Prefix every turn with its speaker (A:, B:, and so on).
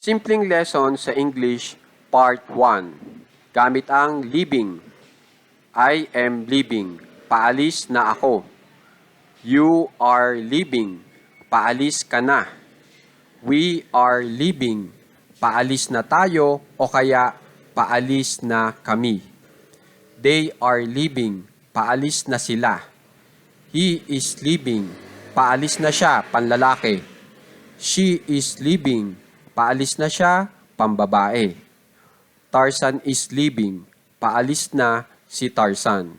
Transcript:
A: Simpleng lesson sa English, Part 1. Gamit ang leaving. I am leaving. Paalis na ako. You are leaving. Paalis ka na. We are leaving. Paalis na tayo o kaya paalis na kami. They are leaving. Paalis na sila. He is leaving. Paalis na siya, panlalaki. She is leaving. Paalis na siya, pambabae. Tarzan is leaving. Paalis na si Tarzan.